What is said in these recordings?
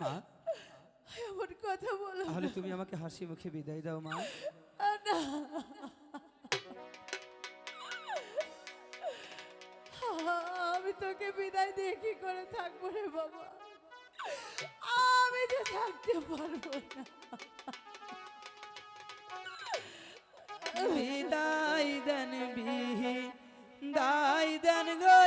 মা। এমন কথা বলো তাহলে তুমি আমাকে হাসি মুখে বিদায় দাও মা। না। আমি তোকে বিদায় দিয়ে কি করে থাকব রে বাবা? আমি যে থাকতে পারব না। বিদায় দেন বিহি দাই দেন গয়া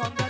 hundred.